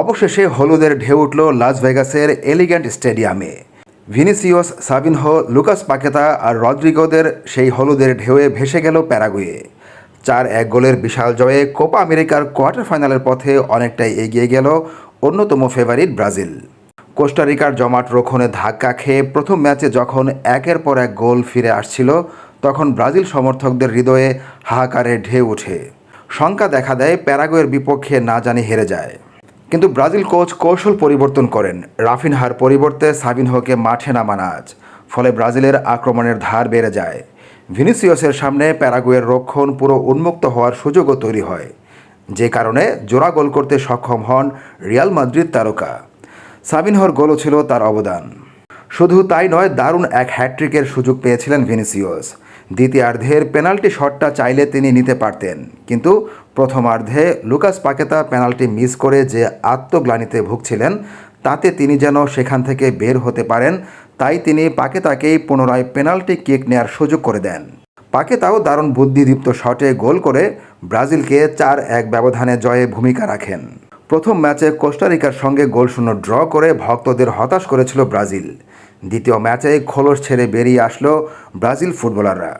অবশেষে হলুদের ঢেউ উঠল লাস ভেগাসের এলিগ্যান্ট স্টেডিয়ামে। ভিনিসিওস সাবিনহো, লুকাস পাকেতা আর রদ্রিগোদের সেই হলুদের ঢেউয়ে ভেসে গেল প্যারাগুয়ে। চার এক গোলের বিশাল জয়ে কোপা আমেরিকার কোয়ার্টার ফাইনালের পথে অনেকটাই এগিয়ে গেল অন্যতম ফেভারিট ব্রাজিল। কোস্টারিকার জমাট রোখনে ধাক্কা খেয়ে প্রথম ম্যাচে যখন একের পর এক গোল ফিরে আসছিল, তখন ব্রাজিল সমর্থকদের হৃদয়ে হাহাকারের ঢেউ ওঠে। শঙ্কা দেখা দেয় প্যারাগুয়ের বিপক্ষে না জানি হেরে যায়। কিন্তু ব্রাজিল কোচ কৌশল পরিবর্তন করেন। রাফিনহার পরিবর্তে সাবিনহোকে মাঠে নামান আজ। ফলে ব্রাজিলের আক্রমণের ধার বেড়ে যায়। ভিনিসিয়াসের সামনে প্যারাগুয়ের রক্ষণ পুরো উন্মুক্ত হওয়ার সুযোগও তৈরি হয়। যে কারণে জোড়া গোল করতে সক্ষম হন রিয়াল মাদ্রিদ তারকা। সাবিনহর গোলও ছিল তার অবদান। শুধু তাই নয়, দারুণ এক হ্যাট্রিকের সুযোগ পেয়েছিলেন ভিনিসিয়াস। দ্বিতীয়ার্ধের পেনাল্টি শটটা চাইলে তিনি নিতে পারতেন। কিন্তু প্রথমার্ধে লুকাস পাকেতা পেনাল্টি মিস করে যে আত্মগ্লানিতে ভুগছিলেন, তাতে তিনি যেন সেখান থেকে বের হতে পারেন, তাই তিনি পাকেতাকেই পুনরায় পেনাল্টি কিক নেয়ার সুযোগ করে দেন। পাকেতাও দারুণ বুদ্ধিদীপ্ত শটে গোল করে ব্রাজিলকে চার এক ব্যবধানে জয়ে ভূমিকা রাখেন। প্রথম ম্যাচে কোস্টারিকার সঙ্গে গোলশূন্য ড্র করে ভক্তদের হতাশ করেছিল ব্রাজিল। দ্বিতীয় ম্যাচে খোলস ছেড়ে বেরিয়ে আসলো ব্রাজিল ফুটবলাররা।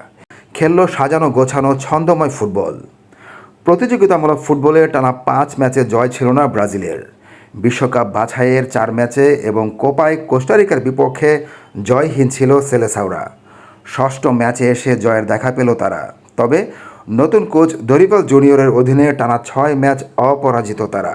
খেলল সাজানো গোছানো ছন্দময় ফুটবল। প্রতিযোগিতামূলক ফুটবলে টানা পাঁচ ম্যাচে জয় ছিল না ব্রাজিলের। বিশ্বকাপ বাছাইয়ের চার ম্যাচে এবং কোপায় কোস্টারিকার বিপক্ষে জয়হীন ছিল সেলেসাউরা। ষষ্ঠ ম্যাচে এসে জয়ের দেখা পেল তারা। তবে নতুন কোচ দরিপাল জুনিয়রের অধীনে টানা ছয় ম্যাচ অপরাজিত তারা।